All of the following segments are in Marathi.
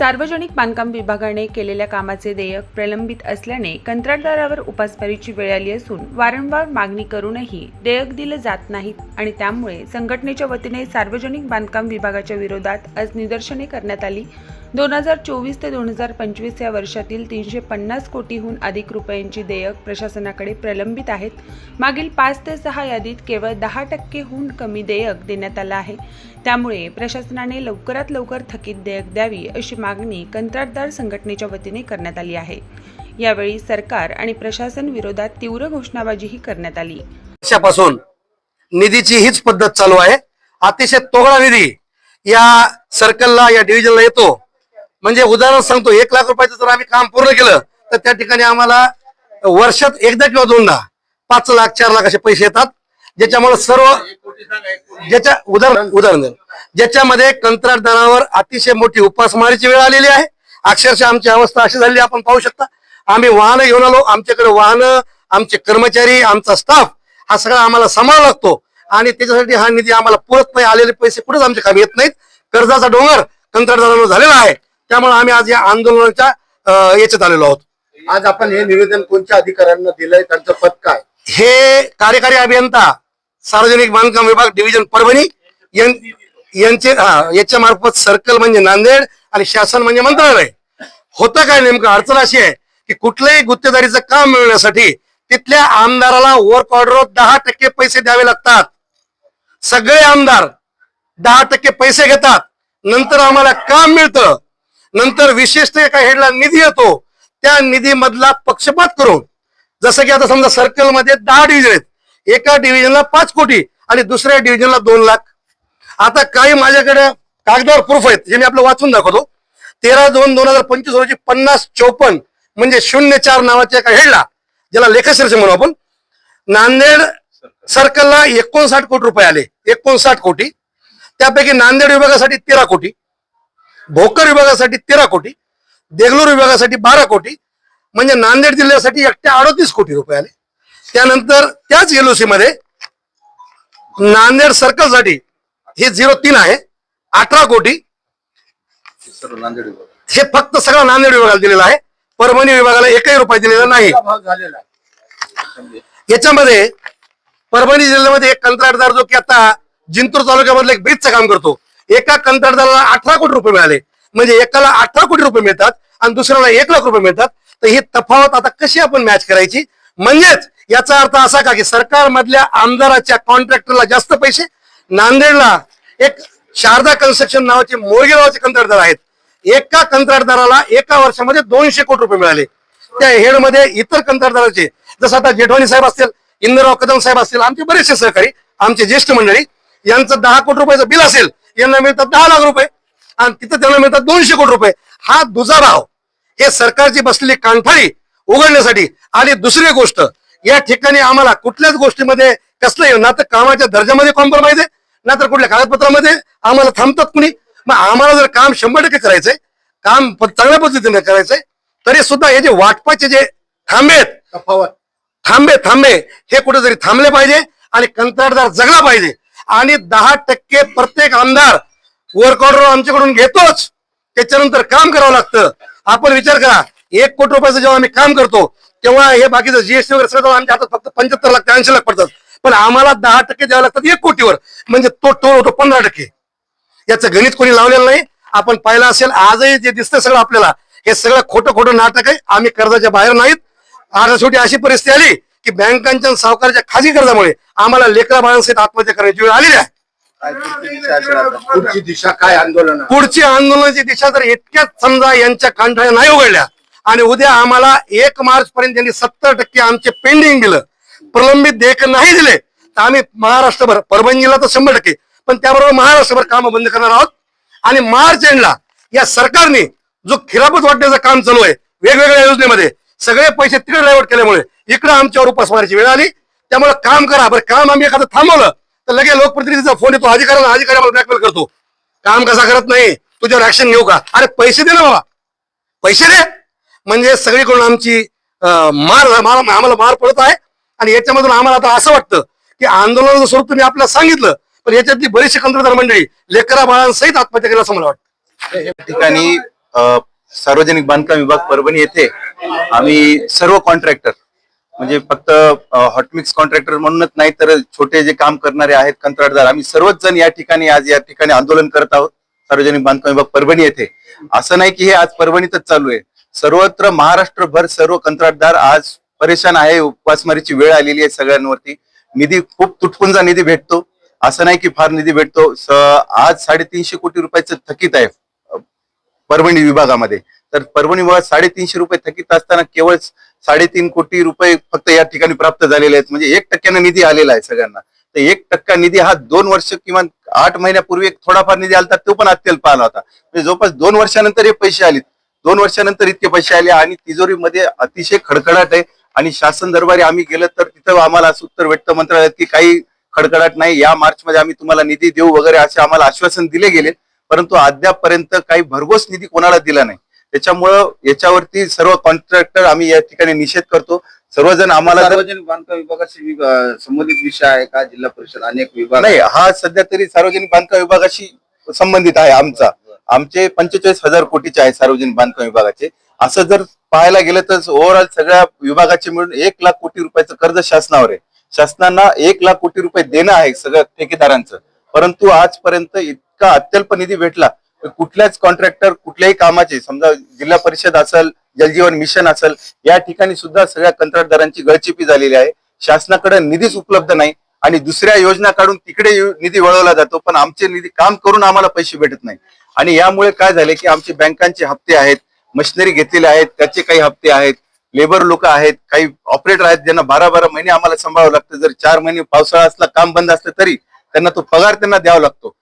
सार्वजनिक बांधकाम विभागाने केलेल्या कामाचे देयक प्रलंबित असल्याने कंत्राटदारावर उपासमारीची वेळ आली असून वारंवार मागणी करूनही देयक दिलं जात नाहीत आणि त्यामुळे संघटनेच्या वतीने सार्वजनिक बांधकाम विभागाच्या विरोधात आज निदर्शने करण्यात आली. दोन हजार चोवीस ते दोन हजार पंचवीस या वर्षातील तीनशे पन्नास कोटीहून अधिक रुपयांची देयक प्रशासनाकडे प्रलंबित आहेत. मागील पाच ते सहा यादीत केवळ दहा टक्केहून कमी देयक देण्यात आलं आहे. त्यामुळे प्रशासनाने लवकरात लवकर थकीत देयक द्यावी अशी मागणी कंत्राटदार संघटनेच्या वतीने करण्यात आली आहे. यावेळी सरकार आणि प्रशासन विरोधात तीव्र घोषणाबाजीही करण्यात आली. वर्षापासून निधीची हीच पद्धत चालू आहे. अतिशय तोगडा निधी या सर्कलला या डिव्हिजनला येतो. म्हणजे उदाहरण सांगतो एक लाख रुपयाचं जर आम्ही काम पूर्ण केलं तर त्या ठिकाणी आम्हाला वर्षात एकदा किंवा दोनदा पाच लाख चार लाख असे पैसे येतात. ज्याच्यामुळे सर्व ज्याच्या उदाहरण उदाहरण. ज्याच्यामध्ये कंत्राटदारावर अतिशय मोठी उपासमारीची वेळ आलेली आहे. अक्षरशः आमची अवस्था अशी झालेली आपण पाहू शकता. आम्ही वाहनं घेऊन आलो. आमच्याकडे वाहनं आमचे कर्मचारी आमचा स्टाफ हा सगळा आम्हाला सांभाळा लागतो. आणि त्याच्यासाठी हा निधी आम्हाला पुरत नाही आलेले पैसे कुठेच आमच्या कामी येत नाहीत. कर्जाचा डोंगर कंत्राटदारांवर झालेला आहे. त्यामुळे आम्ही आज या आंदोलनाच्या याच्यात आलेलो आहोत. आज आपण हे निवेदन कोणत्या अधिकाऱ्यांना दिलंय? त्यांचं पद काय? हे कार्यकारी अभियंता सार्वजनिक बांधकाम विभाग डिव्हिजन परभणी यांचे हा याच्या मार्फत सर्कल म्हणजे नांदेड आणि शासन म्हणजे मंत्रालय. होतं काय नेमकं? अडचण अशी आहे की कुठल्याही गुत्तेदारीचं काम मिळवण्यासाठी तिथल्या आमदाराला वर्क ऑर्डर दहा टक्के पैसे द्यावे लागतात. सगळे आमदार दहा टक्के पैसे घेतात. नंतर आम्हाला काम मिळतं. नंतर विशेषतः एका हेडला निधी येतो. त्या निधीमधला पक्षपात करून जसं की आता समजा सर्कलमध्ये दहा डिव्हिजन आहेत. एका डिव्हिजनला पाच कोटी आणि दुसऱ्या डिव्हिजनला दोन लाख. आता काही माझ्याकडे कागदावर प्रूफ आहेत जे मी आपलं वाचून दाखवतो. तेरा दोन दोन हजार पंचवीस रोजी पन्नास चौपन्न म्हणजे शून्य चार नावाच्या एका हेडला ज्याला लेखशीर्ष म्हणू आपण नांदेड सर्कलला एकोणसाठ कोटी रुपये आले. एकोणसाठ कोटी. त्यापैकी नांदेड विभागासाठी तेरा कोटी. भोकर विभागासाठी तेरा कोटी देगलूर विभागासाठी बारा कोटी म्हणजे नांदेड जिल्ह्यासाठी एकट्या अडतीस कोटी रुपये आले. त्यानंतर त्याच एलओसी मध्ये नांदेड सर्कलसाठी हे झिरो तीन आहे अठरा कोटी. हे फक्त सगळा नांदेड विभागाला दिलेलं आहे परभणी विभागाला एकही रुपये दिलेला नाही. आहे याच्यामध्ये परभणी जिल्ह्यामध्ये एक कंत्राटदार जो की आता जिंतूर तालुक्यामधलं एक ब्रिजचं काम करतो. एका कंत्राटदाराला अठरा कोटी रुपये मिळाले. म्हणजे एकाला अठरा कोटी रुपये मिळतात आणि दुसऱ्याला एक लाख रुपये मिळतात. तर ही तफावत आता कशी आपण मॅच करायची? म्हणजेच याचा अर्थ असा का की सरकारमधल्या आमदाराच्या कॉन्ट्रॅक्टरला जास्त पैसे नांदेडला एक शारदा कन्स्ट्रक्शन नावाचे मोरगे नावाचे कंत्राटदार आहेत. एका कंत्राटदाराला एका वर्षामध्ये दोनशे कोटी रुपये मिळाले. त्या हेडमध्ये इतर कंत्राटदाराचे जसं आता जेठवाणी साहेब असतील इंदिराव कदम साहेब असतील आमचे बरेचसे सहकारी आमचे ज्येष्ठ मंडळी यांचं दहा कोटी रुपयाचं बिल असेल यांना मिळतात दहा लाख रुपये आणि तिथं त्यांना मिळतात दोनशे कोटी रुपये. हा दुजाभाव हे सरकारची बसलेली कांठाळी उघडण्यासाठी. आणि दुसरी गोष्ट या ठिकाणी आम्हाला कुठल्याच गोष्टीमध्ये कसलं ना तर कामाच्या दर्जामध्ये कॉम्प्रोमाइज आहे ना तर कुठल्या कागदपत्रामध्ये आम्हाला थांबतात कुणी. मग आम्हाला जर काम शंभर टक्के करायचंय काम चांगल्या पद्धतीने करायचंय तरी सुद्धा हे जे वाटपाचे जे थांबे आहेत थांबे थांबे हे कुठेतरी थांबले पाहिजे आणि कंत्राटदार जगला पाहिजे. आणि दहा टक्के प्रत्येक आमदार वर्क ऑर्डर आमच्याकडून घेतोच. त्याच्यानंतर काम करावं लागतं. आपण विचार करा एक कोटी रुपयाचं जेव्हा आम्ही काम करतो तेव्हा हे बाकीचं जीएसटी वगैरे सगळं आमच्या हातात फक्त पंच्याहत्तर लाख ते ऐंशी लाख पडतात. पण आम्हाला दहा टक्के द्यावे लागतात एक कोटीवर. म्हणजे तो टोल होतो पंधरा टक्के. याचं गणित कोणी लावलेलं नाही. आपण पाहिलं असेल आजही जे दिसतं सगळं आपल्याला हे सगळं खोटं खोटं नाटक आहे. आम्ही कर्जाच्या बाहेर नाहीत. आता शेवटी अशी परिस्थिती आली की बँकांच्या सावकाराच्या खाजगी कर्जामुळे आम्हाला लेकरा बाळांसहित आत्महत्या करण्याची वेळ आलेली आहे. पुढची दिशा काय आंदोलन? पुढची आंदोलनाची दिशा जर इतक्याच समजा यांच्या कांठाळ्या नाही उघडल्या आणि उद्या आम्हाला एक मार्च पर्यंत त्यांनी सत्तर टक्के आमचे पेंडिंग दिलं प्रलंबित देयक नाही दिले तर आम्ही महाराष्ट्रभर परभणी जिल्हा तर शंभर टक्के पण त्याबरोबर महाराष्ट्रभर कामं बंद करणार आहोत. आणि मार्च एंडला या सरकारने जो खिरापत वाटण्याचं काम चालू आहे वेगवेगळ्या योजनेमध्ये सगळे पैसे तिकडे डायव्हर्ट केल्यामुळे इकडे आमच्यावर उपासमारीची वेळ आली. त्यामुळे काम करा. बरं काम आम्ही एखादं थांबवलं तर लगेच लोकप्रतिनिधीचा फोन येतो अधिकाऱ्यांना अधिकारी आम्हाला ब्लॅकमेल करतो. काम कसा करत नाही तुझ्यावर ऍक्शन घेऊ का? अरे पैसे दे ना बाबा. पैसे दे. म्हणजे सगळीकडून आमची मार आम्हाला मार पडत आहे. आणि याच्यामधून आम्हाला आता असं वाटतं की आंदोलनाचं स्वरूप तुम्ही आपल्याला सांगितलं पण याच्यातली बरीचशी कंत्राटदार मंडळी लेकरा बाळांसहित आत्महत्या केल्याचं मला वाटतं. ठिकाणी सार्वजनिक बांधकाम विभाग परभणी येथे आम्ही सर्व कॉन्ट्रॅक्टर म्हणजे फक्त हॉटमिक्स कॉन्ट्रॅक्टर म्हणूनच नाही तर छोटे जे काम करणारे आहेत कंत्राटदार आम्ही सर्वच जण या ठिकाणी आज या ठिकाणी आंदोलन करत आहोत सार्वजनिक बांधकाम विभाग परभणी येथे. असं नाही की हे आज परभणीतच चालू आहे. सर्वत्र महाराष्ट्रभर सर्व कंत्राटदार आज परेशान आहे उपासमारीची वेळ आलेली आहे सगळ्यांवरती. निधी खूप तुटपुंजा निधी भेटतो. असं नाही की फार निधी भेटतो. आज साडेतीनशे कोटी रुपयाचं थकीत आहे. परभणी विभागामध्ये. तर परभणी विभागात साडेतीनशे रुपये थकीत असताना केवळ साडेतीन कोटी रुपये फक्त या ठिकाणी प्राप्त झालेले आहेत. म्हणजे एक टक्क्यानं निधी आलेला आहे सगळ्यांना. तर एक टक्का निधी हा दोन वर्ष किमान आठ महिन्यापूर्वी एक थोडाफार निधी आला तो पण अत्यल्प आला होता. म्हणजे जवळपास दोन वर्षानंतर हे पैसे आले दोन वर्षानंतर इतके पैसे आले आणि तिजोरीमध्ये अतिशय खडखडाट आहे. आणि शासन दरबारी आम्ही गेलं तर तिथं आम्हाला असं उत्तर भेटतं मंत्रालयात की काही खडखडाट नाही. या मार्चमध्ये आम्ही तुम्हाला निधी देऊ वगैरे असे आम्हाला आश्वासन दिले गेले. परंतु अद्यापपर्यंत काही भरघोस निधी कोणाला दिला नाही. त्याच्यामुळं याच्यावरती सर्व कॉन्ट्रॅक्टर आम्ही या ठिकाणी निषेध करतो. सर्वजण आम्हाला सार्वजनिक बांधकाम विभागाशी संबंधित विषय आहे का? जिल्हा परिषद अनेक विभाग नाही हा सध्या तरी सार्वजनिक बांधकाम विभागाशी संबंधित आहे आमचा. आमचे पंचेचाळीस हजार कोटीचे आहे सार्वजनिक बांधकाम विभागाचे. असं जर पाहायला गेलं तर ओव्हरऑल सगळ्या विभागाचे मिळून एक लाख कोटी रुपयाचं कर्ज शासनावर आहे. शासनाला एक लाख कोटी रुपये देणं आहे सगळ्या ठेकेदारांचं. परंतु आजपर्यंत इतका अत्यल्प निधी भेटला कुठल्याच कॉन्ट्रॅक्टर कुठल्याही कामाचे समजा जिल्हा परिषद असेल जलजीवन मिशन असेल या ठिकाणी सुद्धा सगळ्या कंत्राटदारांची गळचिपी झालेली आहे. शासनाकडे निधीच उपलब्ध नाही आणि दुसऱ्या योजना काढून तिकडे निधी वळवला जातो पण आमचे निधी काम करून आम्हाला पैसे भेटत नाही. आणि यामुळे काय झाले की आमचे बँकांचे हप्ते आहेत मशिनरी घेतलेले आहेत त्याचे काही हप्ते आहेत लेबर लोक आहेत काही ऑपरेटर आहेत ज्यांना बारा बारा महिने आम्हाला सांभाळावं लागतं. जर चार महिने पावसाळा असला काम बंद असलं तरी त्यांना तो पगार त्यांना द्यावा लागतो.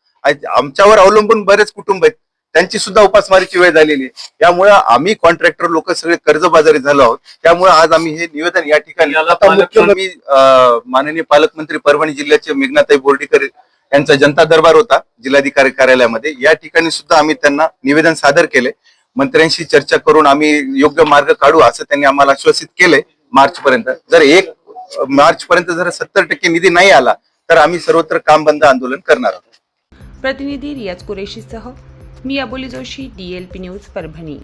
आमच्यावर अवलंबून बरेच कुटुंब आहेत. त्यांची सुद्धा उपासमारीची वेळ झालेली आहे. त्यामुळे आम्ही कॉन्ट्रॅक्टर लोक सगळे कर्जबाजारी झालो आहोत. त्यामुळे आज आम्ही हे निवेदन या ठिकाणी आता मुख्यमंत्री माननीय पालकमंत्री परभणी जिल्ह्याचे मेघनाताई बोर्डीकर यांचा जनता दरबार होता जिल्हाधिकारी कार्यालयामध्ये. या ठिकाणी सुद्धा आम्ही त्यांना निवेदन सादर केले. मंत्र्यांशी चर्चा करून आम्ही योग्य मार्ग काढू असं त्यांनी आम्हाला आश्वासित केलंय मार्च पर्यंत जर एक मार्च पर्यंत जर सत्तर टक्के निधी नाही आला तर आम्ही सर्वत्र काम बंद आंदोलन करणार आहोत. प्रतिनिधी रियाज कुरेशीसह मी अबोली जोशी डीएलपी न्यूज परभणी.